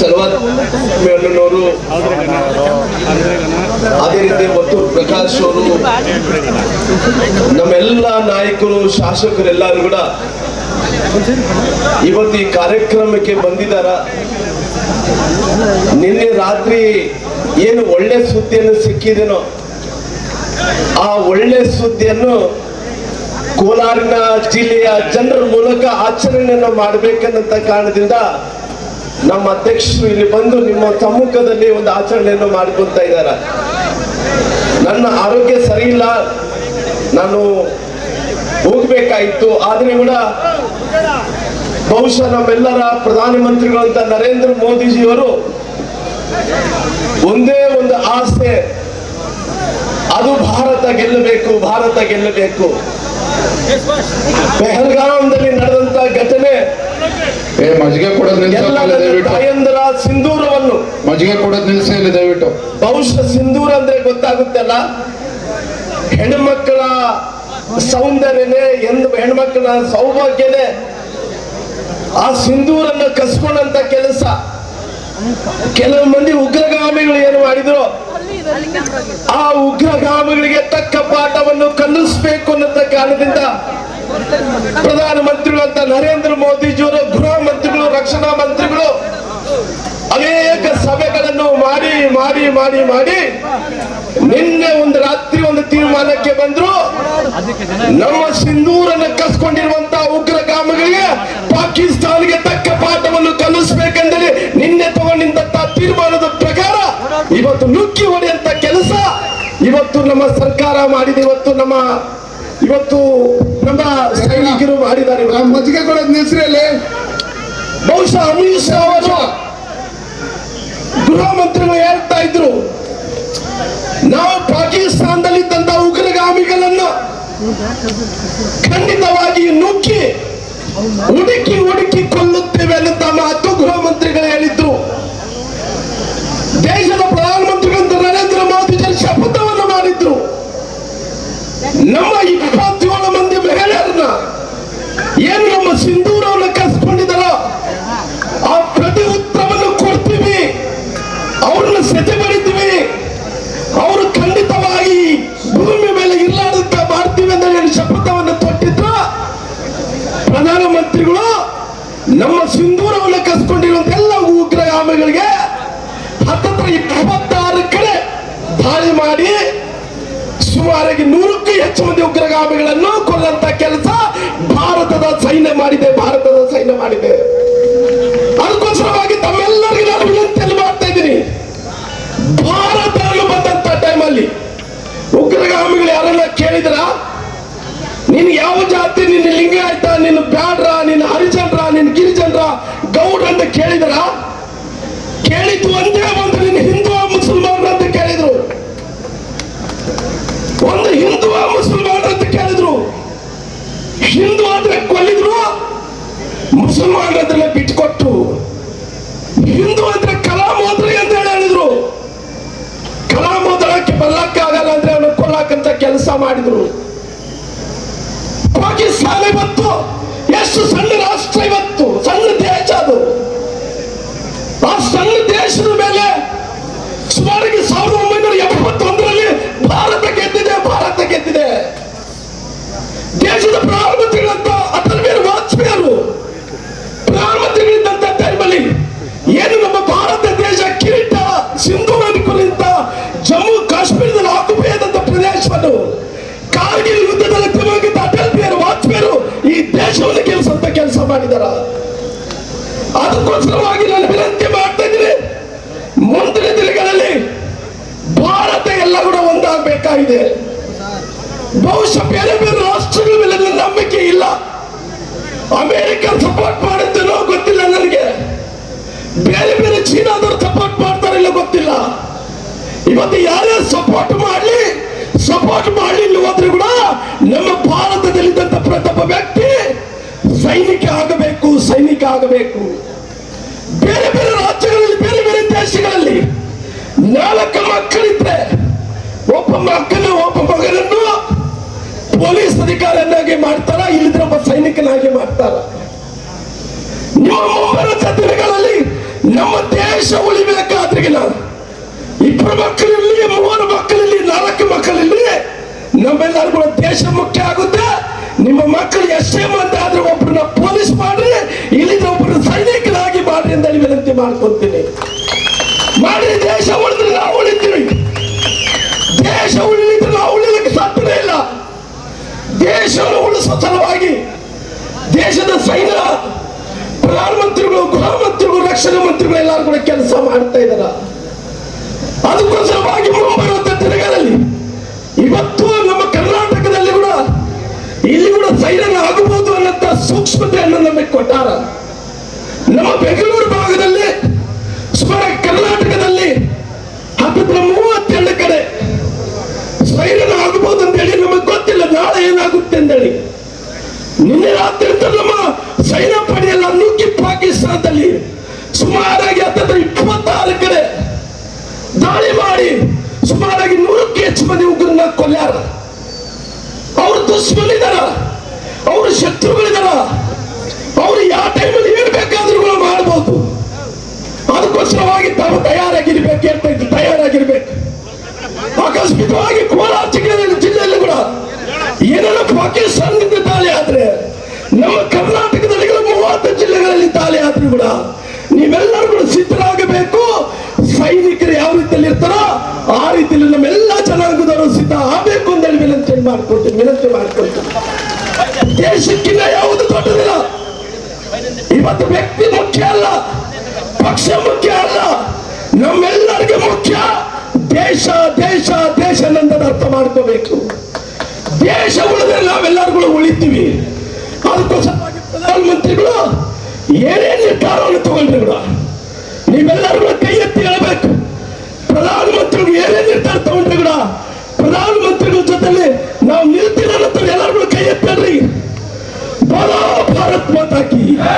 ಚಲವತ್ ಮೇಲನವರು ಅದೇ ರೀತಿ ಮತ್ತು ಪ್ರಕಾಶ್ ಅವರು. ನಮ್ಮೆಲ್ಲ ನಾಯಕರು ಶಾಸಕರೆಲ್ಲರೂ ಕೂಡ ಇವತ್ತು ಈ ಕಾರ್ಯಕ್ರಮಕ್ಕೆ ಬಂದಿದ್ದಾರ ನಿನ್ನೆ ರಾತ್ರಿ ಏನು ಒಳ್ಳೆ ಸುದ್ದಿಯನ್ನು ಸಿಕ್ಕಿದೆನೋ, ಆ ಒಳ್ಳೆ ಸುದ್ದಿಯನ್ನು ಕೋಲಾರಿನ ಜಿಲ್ಲೆಯ ಜನರ ಮೂಲಕ ಆಚರಣೆಯನ್ನು ಮಾಡಬೇಕನ್ನಂತ ಕಾರಣದಿಂದ ನಮ್ಮ ಅಧ್ಯಕ್ಷರು ಇಲ್ಲಿ ಬಂದು ನಿಮ್ಮ ಸಮ್ಮುಖದಲ್ಲಿ ಒಂದು ಆಚರಣೆಯನ್ನು ಮಾಡಿಕೊಳ್ತಾ ಇದ್ದಾರೆ. ನನ್ನ ಆರೋಗ್ಯ ಸರಿ ಇಲ್ಲ ನಾನು ಹೋಗ್ಬೇಕಾಯ್ತು. ಆದ್ರೆ ಕೂಡ ಬಹುಶಃ ನಮ್ಮೆಲ್ಲರ ಪ್ರಧಾನಮಂತ್ರಿಗಳಂತ ನರೇಂದ್ರ ಮೋದಿಜಿಯವರು ಒಂದೇ ಒಂದು ಆಸೆ. ಅದು ಭಾರತ ಗೆಲ್ಲಬೇಕು ಭಾರತ ಗೆಲ್ಲಬೇಕು. ಪೆಹಲ್ಗಾಮ್ದಲ್ಲಿ ನಡೆದಂತ ಘಟನೆ ಏ ಮಜ್ಜಿಗೆ ಕೊಡೋದು ನಿಲ್ಸ ತಾಯಂದರ ಸಿಂಧೂರವನ್ನು. ಮಜ್ಜಿಗೆ ಕೊಡೋದು ನಿಲ್ಸಿ ಇಲ್ಲಿ ದಯವಿಟ್ಟು. ಬಹುಶಃ ಸಿಂಧೂರ ಅಂದ್ರೆ ಗೊತ್ತಾಗುತ್ತಲ್ಲ? ಹೆಣ್ಮಕ್ಕಳ ಸೌಂದರ್ಯನೇ ಎಂದು ಹೆಣ್ಮಕ್ಕಳ ಸೌಭಾಗ್ಯನೇ ಆ ಸಿಂಧೂರನ್ನ ಕಸ್ಕೊಂಡಂತ ಕೆಲಸ. ಕೆಲವು ಮಂದಿ ಉಗ್ರಗಾಮಿಗಳು ಏನು ಮಾಡಿದ್ರು? ಆ ಉಗ್ರಗಾಮಿಗಳಿಗೆ ತಕ್ಕ ಪಾಠವನ್ನು ಕಲಿಸ್ಬೇಕು ಅನ್ನೋ ಕಾರಣದಿಂದ ಪ್ರಧಾನಮಂತ್ರಿಗಳು ಅಂತ ನರೇಂದ್ರ ಮೋದಿಜಿಯವರು, ಗೃಹ ಮಂತ್ರಿಗಳು, ರಕ್ಷಣಾ ಮಂತ್ರಿಗಳು ಅನೇಕ ಸಭೆಗಳನ್ನು ಮಾಡಿ ಮಾಡಿ ಮಾಡಿ ಮಾಡಿ ನಿನ್ನೆ ಒಂದು ರಾತ್ರಿ ಒಂದು ತೀರ್ಮಾನಕ್ಕೆ ಬಂದ್ರು. ನಮ್ಮ ಸಿಂಧೂರನ್ನು ಕಸ್ಕೊಂಡಿರುವಂತ ಗ್ರಾಮಗಳಿಗೆ ಪಾಕಿಸ್ತಾನಿಗೆ ತಕ್ಕ ಪಾಠವನ್ನು ಕಲಿಸಬೇಕೆಂದರೆ ನಿನ್ನೆ ತಗೊಂಡಿದ್ದಂತ ತೀರ್ಮಾನದ ಪ್ರಕಾರ ಇವತ್ತು ನುಗ್ಗಿ ಹೊಡೆಯಂತ ಕೆಲಸ ಇವತ್ತು ನಮ್ಮ ಸರ್ಕಾರ ಮಾಡಿದೆ, ಇವತ್ತು ನಮ್ಮ ಇವತ್ತು ನಮ್ಮ ಸೈನಿಕರು ಮಾಡಿದ್ದಾರೆ ನಮ್ಮ ಮಜ್ಜಿಗೆ ಕೊಡೋದ್ ನಿಲ್ಸ್ರಿ ಅಲ್ಲಿ. ಬಹುಶಃ ಅಮಿತ್ ಶಾ ಅವರು ಗೃಹ ಮಂತ್ರಿಗಳು ಹೇಳ್ತಾ ಇದ್ರು ನಾವು ಪಾಕಿಸ್ತಾನದಲ್ಲಿದ್ದಂತ ಉಗ್ರಗಾಮಿಗಳನ್ನ ಖಂಡಿತವಾಗಿ ನುಗ್ಗಿ ಹುಡುಕಿ ಹುಡುಕಿ ಕೊಲ್ಲುತ್ತೇವೆ ಅನ್ನುತ್ತ ಮಾತು ಗೃಹ ಮಂತ್ರಿಗಳು ಹೇಳಿದ್ರು. ದೇಶದ ಪ್ರಧಾನಮಂತ್ರಿಗಳಂತ ನರೇಂದ್ರ ಮೋದಿ ಶಪಥವನ್ನು ಮಾಡಿದ್ರು. ನಮ್ಮ ಇಪ್ಪತ್ತೇಳು ನಮ್ಮ ಸಿಂಧೂರವನ್ನು ಕಸ್ಕೊಂಡಿರುವಂತ ಎಲ್ಲ ಉಗ್ರಗಾಮಿಗಳಿಗೆ ಹತ್ತತ್ರ ಇಪ್ಪತ್ತಾರು ಕಡೆ ದಾಳಿ ಮಾಡಿ ಸುಮಾರಾಗಿ ನೂರಕ್ಕೂ ಹೆಚ್ಚು ಮಂದಿ ಉಗ್ರಗಾಮಿಗಳನ್ನು ಕೊಲ್ಲಂತ ಕೆಲಸ ಭಾರತದ ಸೈನ್ಯ ಮಾಡಿದೆ ಭಾರತದ ಮುಸಲ್ಮಾನರನ್ನೆಲ್ಲ ಬಿಟ್ಕೊಟ್ಟು ಹಿಂದೂ ಅಂದ್ರೆ ಕಲಾಮೋದ್ರಿ ಅಂತ ಹೇಳಿ ಹೇಳಿದ್ರು. ಕಲಾಮೋದ್ರಕ್ಕೆ ಬಲ್ಲಕ್ಕಾಗಲ್ಲ ಅಂದ್ರೆ ಅವನು ಕೊಲ್ಲಕ್ಕಂತ ಕೆಲಸ ಮಾಡಿದ್ರು. ಪಾಕಿಸ್ತಾನ ಇವತ್ತು ಎಷ್ಟು ಸಣ್ಣ ರಾಷ್ಟ್ರ ಇವತ್ತು, ಸಣ್ಣ ದೇಶ ಅದು. ಆ ಸಣ್ಣ ದೇಶದ ಮೇಲೆ ಸುಮಾರಿಗೆ ಸಾವಿರದ ಒಂಬೈನೂರ ಎಪ್ಪತ್ತೊಂದರಲ್ಲಿ ಭಾರತ ಗೆದ್ದಿದೆ ಭಾರತ ಗೆದ್ದಿದೆ. ಕಾರ್ಗಿಲ್ ಯುದ್ಧದಲ್ಲಿ ತಿರುಗಿದ್ದ ಅಟಲ್ ಬಿಹಾರಿ ವಾಜಪೇಯಿ ಈ ದೇಶವನ್ನು ಗೆಲ್ಲಿಸುವಂತ ಕೆಲಸ ಮಾಡಿದಾರ. ಅದಕ್ಕೋಸ್ಕರವಾಗಿ ನಾನು ವಿನಂತಿ ಮಾಡ್ತಾ ಇದ್ದೀನಿ, ಮುಂದಿನ ದಿನಗಳಲ್ಲಿ ಭಾರತ ಎಲ್ಲ ಕೂಡ ಒಂದಾಗಬೇಕಾಗಿದೆ. ಬಹುಶಃ ಬೇರೆ ಬೇರೆ ರಾಷ್ಟ್ರಗಳ ಮೇಲೆ ನಂಬಿಕೆ ಇಲ್ಲ. ಅಮೆರಿಕ ಸಪೋರ್ಟ್ ಮಾಡುತ್ತೇನೋ ಗೊತ್ತಿಲ್ಲ ನನಗೆ. ಬೇರೆ ಬೇರೆ ಚೀನಾದವರು ಸಪೋರ್ಟ್ ಮಾಡ್ತಾರೆ ಇಲ್ಲ ಗೊತ್ತಿಲ್ಲ. ಇವತ್ತು ಯಾರ್ಯಾರು ಸಪೋರ್ಟ್ ವ್ಯಕ್ತಿ ಸೈನಿಕ ಆಗಬೇಕು ಸೈನಿಕ ಆಗಬೇಕು. ಬೇರೆ ಬೇರೆ ರಾಜ್ಯಗಳಲ್ಲಿ, ಬೇರೆ ಬೇರೆ ದೇಶಗಳಲ್ಲಿ ನಾಲ್ಕು ಮಕ್ಕಳಿದ್ರೆ ಒಬ್ಬ ಮಕ್ಕಳು ಒಬ್ಬ ಮಗನನ್ನು ಪೊಲೀಸ್ ಅಧಿಕಾರಿಯನ್ನಾಗಿ ಮಾಡ್ತಾರ ಇಲ್ಲಿದ್ರೆ ಒಬ್ಬ ಸೈನಿಕನಾಗಿ ಮಾಡ್ತಾರ? ನಿಮ್ಮ ಮುಂಬರುವ ದಿನಗಳಲ್ಲಿ ನಮ್ಮ ದೇಶ ಮಟ್ಟಿಗಿನ ಇಬ್ಬರು ಮಕ್ಕಳಲ್ಲಿ, ಮೂವರು ಮಕ್ಕಳಲ್ಲಿ, ನಾಲ್ಕು ಮಕ್ಕಳಲ್ಲಿ ನಮ್ಮೆಲ್ಲರೂ ಕೂಡ ದೇಶ ಮುಖ್ಯ ಆಗುತ್ತೆ. ನಿಮ್ಮ ಮಕ್ಕಳು ಎಷ್ಟೇ ಮಂದಿ ಆದ್ರೂ ಒಬ್ಬರನ್ನ ಪೊಲೀಸ್ ಮಾಡ್ರಿ ಇಲ್ಲಿ ಒಬ್ಬರು ಸೈನಿಕರಾಗಿ ಮಾಡ್ರಿ ಅಂತ ವಿನಂತಿ ಮಾಡ್ಕೊತೀನಿ ಮಾಡಿ ದೇಶ ಉಳಿದ್ರೆ ನಾವು ಉಳಿತೀವಿ. ದೇಶ ಉಳಿಲಿದ್ರೆ ನಾವು ಉಳಿಲಿಕ್ಕೆ ಸಾಧ್ಯ ಇಲ್ಲ. ದೇಶವನ್ನು ಉಳಿಸುವ ಸಲುವಾಗಿ ದೇಶದ ಸೈನ್ಯ, ಪ್ರಧಾನಮಂತ್ರಿಗಳು, ಗೃಹ ಮಂತ್ರಿಗಳು, ರಕ್ಷಣಾ ಮಂತ್ರಿಗಳು ಎಲ್ಲರೂ ಕೂಡ ಕೆಲಸ ಮಾಡ್ತಾ ಇದಾರ ಅದಕ್ಕೋಸ್ಕರವಾಗಿ ಮುಂಬರುವಂತ ದಿನಗಳಲ್ಲಿ ಇವತ್ತು ಇಲ್ಲಿ ಕೂಡ ಸೈನ್ಯ ಆಗಬಹುದು ಅನ್ನಂತ ಸೂಕ್ಷ್ಮತೆಯನ್ನು ನಮಗೆ ಕೊಟ್ಟಾರ. ನಮ್ಮ ಬೆಂಗಳೂರು ಭಾಗದಲ್ಲಿ, ಸುಮಾರು ಕರ್ನಾಟಕದಲ್ಲಿ ಹತ್ತಿರ ಮೂವತ್ತೆರಡು ಕಡೆ ಸೈರನ್ ಆಗಬಹುದು ಅಂತ ಹೇಳಿ ನಮಗೆ ಗೊತ್ತಿಲ್ಲ, ನಾಳೆ ಏನಾಗುತ್ತೆ ಅಂತೇಳಿ. ನಿನ್ನೆ ರಾತ್ರಿ ಅಂತ ನಮ್ಮ ಸೈನ್ಯ ಪಡೆಯಲ್ಲ ನುಗ್ಗಿ ಪಾಕಿಸ್ತಾನದಲ್ಲಿ ಸುಮಾರಾಗಿ ಹತ್ತಿರ ಇಪ್ಪತ್ತಾರು ಕಡೆ ದಾಳಿ ಮಾಡಿ ಸುಮಾರಾಗಿ ನೂರಕ್ಕೆ ಹೆಚ್ಚು ಮಂದಿ ಉಗ್ರನ್ನ ಕೊಲ್ಯಾರ. ಅವ್ರು ಅವರು ಶತ್ರುಗಳಿದಾರ ಅವ್ರು ಯಾವ ಟೈಮಲ್ಲಿ ಏನ್ ಬೇಕಾದ್ರೂ ಮಾಡಬಹುದು. ಅದಕ್ಕೋಸ್ಕರವಾಗಿ ತಾವು ತಯಾರಾಗಿರ್ಬೇಕು ಹೇಳ್ತಾ ಇದ್ರು ತಯಾರಾಗಿರ್ಬೇಕು. ಆಕಸ್ಮಿಕವಾಗಿ ಕೋಲಾರ ಜಿಲ್ಲೆಯಲ್ಲಿ ಕೂಡ ಏನೆಲ್ಲ ಪಾಕಿಸ್ತಾನದಿಂದ ದಾಳಿ ಆದ್ರೆ, ನಮ್ಮ ಕರ್ನಾಟಕದಲ್ಲಿ ಮೂವತ್ತು ಜಿಲ್ಲೆಗಳಲ್ಲಿ ದಾಳಿ ಆದ್ರೂ ಕೂಡ ನೀವೆಲ್ಲರೂ ಕೂಡ ಸಿದ್ಧರಾಗಬೇಕು. ಸೈನಿಕರು ಯಾವ ರೀತಿಯಲ್ಲಿ ಇರ್ತಾರೋ ಆ ರೀತಿಯಲ್ಲಿ ನಮ್ಮೆಲ್ಲ ಹೇಳಿ ವಿನಂತಿ ಮಾಡ್ಕೊಳ್ತೀನಿ ದೇಶಕ್ಕಿಂತ ಯಾವುದು ದೊಡ್ಡದಿಲ್ಲ. ಇವತ್ತು ವ್ಯಕ್ತಿ ಮುಖ್ಯ ಅಲ್ಲ, ಪಕ್ಷ ಮುಖ್ಯ ಅಲ್ಲ, ನಮ್ಮೆಲ್ಲರಿಗೆ ಮುಖ್ಯ. ದೇಶ ದೇಶ ದೇಶ ನಂತರ ಅರ್ಥ ಮಾಡ್ಕೋಬೇಕು. ದೇಶ ಉಳಿದ್ರೆ ನಾವೆಲ್ಲರೂ ಉಳಿತೀವಿ. Yeah.